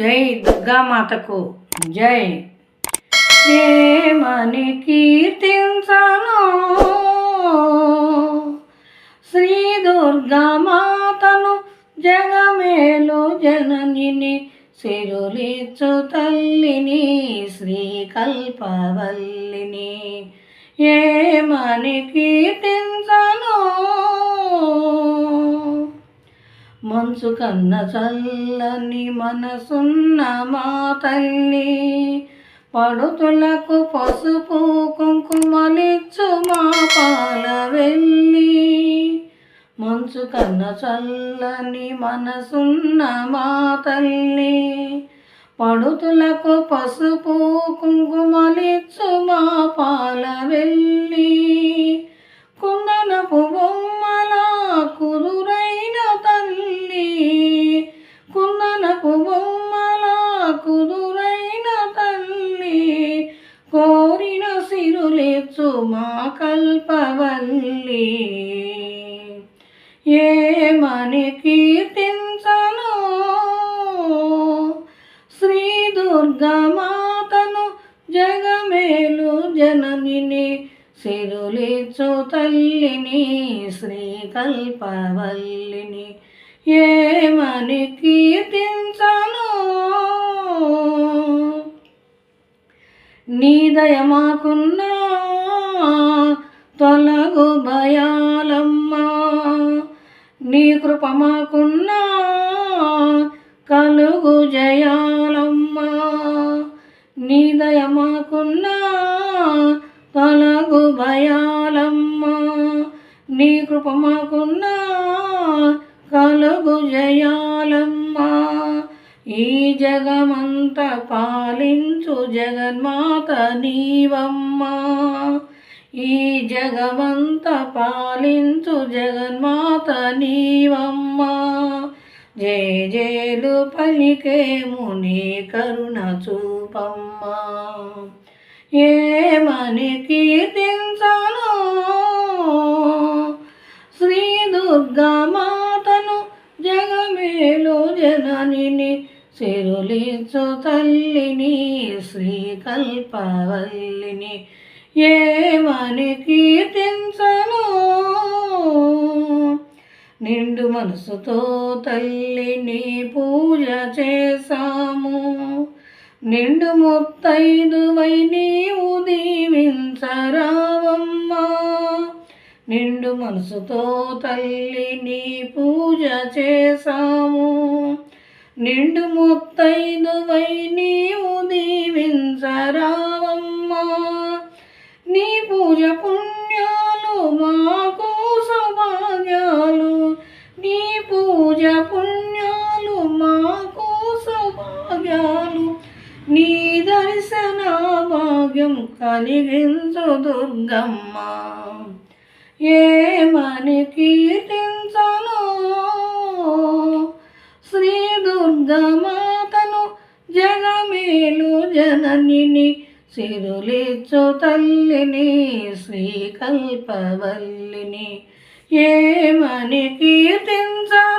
జై దుర్గామాతకు. జై. ఏమని కీర్తించను. శ్రీ దుర్గామాతను జగమేలు జననిని సిరులిచ్చు తల్లిని శ్రీకల్పవల్లిని. ఏమని కీర్తించను. మంచు కన్న చల్లని మనసున్న మా తల్లి పడుతులకు పసుపు కుంకుమలిచ్చు మా పాల వెళ్ళి మంచు కన్న చల్లని మనసున్న మా తల్లి పడుతులకు పసుపు కుంకుమ మా కల్పవల్లి. ఏమని కీర్తించను? శ్రీ దుర్గమాతను జగమేలు జననిని సిరులిచ్చు తల్లిని శ్రీకల్పవల్లిని ఏమని కీర్తించను? నీ దయమాకున్నా తొలగు భయాలమ్మా నీ కృప మాకున్నా కలుగు జయాలమ్మా. నీ దయ మాకున్నా తొలగు భయాలమ్మా. నీ కృప మాకున్నా కలుగు జయాలమ్మా. ఈ జగమంత పాలించు జగన్మాత నీవమ్మా. ఈ జగమంత పాలించు జగన్మాత నీవమ్మా. జయ జయలు పలికేము నీ కరుణ చూపమ్మ. ఏమని కీర్తించను శ్రీ దుర్గామాతను జగమేలు జననిని సిరులించు తల్లిని శ్రీకల్పవల్లిని. ఏమని కీర్తించను నిండు మనసుతో తల్లిని పూజ చేశాము. నిండు ముత్తైదువై నీవు దీవించరావమ్మా. నిండు మనసుతో తల్లిని పూజ చేశాము. నిండు ముత్తైదువై నీవు భాగ్యం కలిగించు దుర్గమ్మ. ఏమని కీర్తించను? శ్రీ దుర్గమాతను జగమేలు జననిని సిరులిచ్చు తల్లిని శ్రీకల్పవల్లిని. ఏమని కీర్తించను?